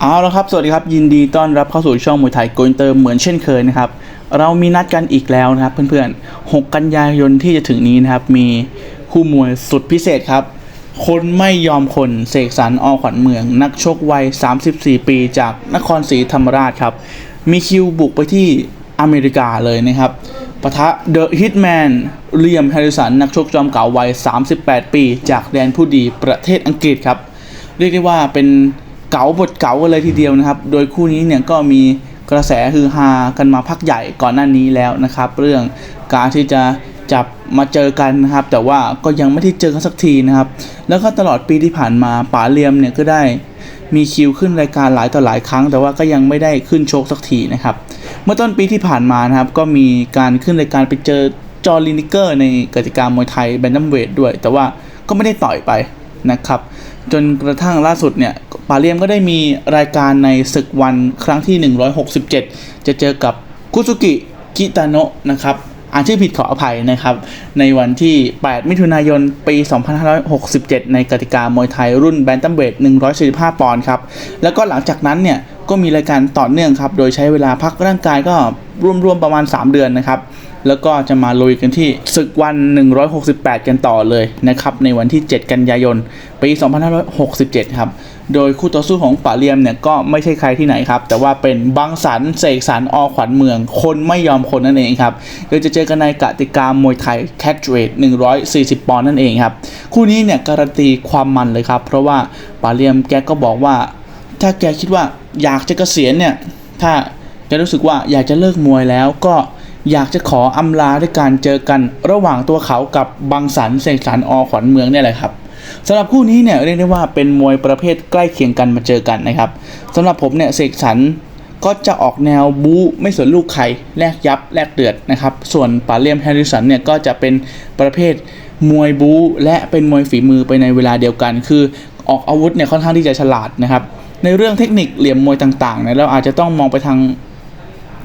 เอาละครับ สวัสดีครับ ยินดีต้อนรับเข้าสู่ช่องมวยไทยโกอินเตอร์เหมือนเช่นเคยนะครับ เรามีนัดกันอีกแล้วนะครับเพื่อนๆ 6 กันยายนที่จะถึงนี้นะครับ มีคู่มวยสุดพิเศษครับ คนไม่ยอมคนเสกสรรอขวัญเมือง นักชกวัย 34 ปีจากนครศรีธรรมราชครับ มีคิวบุกไปที่อเมริกาเลยนะครับปะทะเดอะฮิตแมนเลียมแฮริสันนักชกจอมเก่าวัย 38 ปี จากแดนผู้ดีประเทศอังกฤษครับ เรียกได้ว่าเป็น เก๋าบทเก๋ากันเลยทีเดียวนะครับ โดยคู่นี้เนี่ยก็มีกระแสฮือฮากันมาพักใหญ่ก่อนหน้านี้แล้วนะครับ เรื่องการที่จะจับมาเจอกันนะครับ แต่ว่าก็ยังไม่ได้เจอกันสักทีนะครับ แล้วก็ตลอดปีที่ผ่านมาป๋าเลียมเนี่ยก็ได้มีคิวขึ้นรายการหลายต่อหลายครั้ง แต่ว่าก็ยังไม่ได้ขึ้นโชคสักทีนะครับ เมื่อต้นปีที่ผ่านมานะครับ ก็มีการขึ้นรายการไปเจอจอร์ลินิเกอร์ในกติกามวยไทยแบนดัมเวทด้วย แต่ว่าก็ไม่ได้ต่อยไปนะครับ จนกระทั่งล่าสุดเนี่ย ปาเลียมก็ได้มีรายการในศึกวันครั้งที่ 167 จะเจอกับคุซุกิกิตาโนะนะครับอ่านชื่อผิดขออภัยนะครับ ในวันที่ 8 มิถุนายน ปี 2567 ในกติกามวยไทยรุ่นแบนตัมเวท 145 ปอนด์ครับ แล้วก็หลังจากนั้นเนี่ยก็มีรายการต่อเนื่องครับ โดยใช้เวลาพักร่างกายก็รวมๆประมาณ 3 เดือนนะครับ แล้วก็จะมาลุยกันที่ศึกวัน 168 กันต่อเลยนะครับ ในวันที่ 7 กันยายน ปี 2567 ครับ โดยคู่ต่อสู้ของป๋าเลียมเนี่ยก็ไม่ใช่ใครที่ไหนครับ แต่ว่าเป็นบังสันเสกสรรอขวัญเมือง คนไม่ยอมคนนั่นเองครับ โดยจะเจอกันในกติกามวยไทยแคทเวท140 ปอนด์นั่นเองครับ คู่นี้เนี่ยการันตีความมันเลยครับ เพราะว่าป๋าเลียมแกก็บอกว่า ถ้าแกคิดว่าอยากจะเกษียณเนี่ย ถ้าแกรู้สึกว่าอยากจะเลิกมวยแล้วก็อยากจะขออำลาด้วยการเจอกัน ระหว่างตัวเขากับบังสันเสกสรรอขวัญเมืองเนี่ยแหละครับ สำหรับคู่นี้เนี่ยเรียกได้ว่าเป็นมวยประเภทใกล้เคียงกันมาเจอกันนะครับสำหรับผมเนี่ยเสกสรรก็จะออกแนวบู๊ไม่สนลูกใครแลกยับแลกเดือดนะครับ ส่วนปาเลียมแฮร์ริสันเนี่ยก็จะเป็นประเภทมวยบู๊และเป็นมวยฝีมือไปในเวลาเดียวกัน คือออกอาวุธเนี่ยค่อนข้างที่จะฉลาดนะครับ ในเรื่องเทคนิคเหลี่ยมมวยต่างๆเนี่ยเราอาจจะต้องมองไปทาง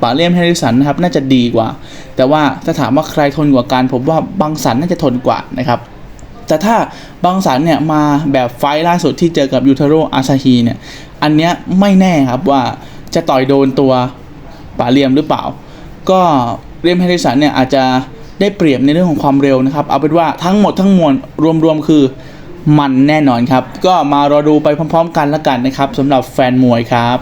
ป่าเลียมแฮร์ริสันนะครับน่าจะดีกว่า แต่ว่าถ้าถามว่าใครทนกว่ากันผมว่าบังสันน่าจะทนกว่านะครับ แต่ถ้าบังสันเนี่ยมาแบบไฟล์ล่าสุดที่เจอกับยูทาโรอาซาฮีเนี่ย อันเนี้ยไม่แน่ครับว่าจะต่อยโดนตัวป่าเลียมหรือเปล่า ก็เรียมแฮร์ริสันเนี่ยอาจจะได้เปรียบในเรื่องของความเร็วนะครับ เอาเป็นว่าทั้งหมดทั้งมวลรวมๆคือมันแน่นอนครับ ก็มารอดูไปพร้อม ๆ กันแล้วกันนะครับสำหรับแฟนมวยครับ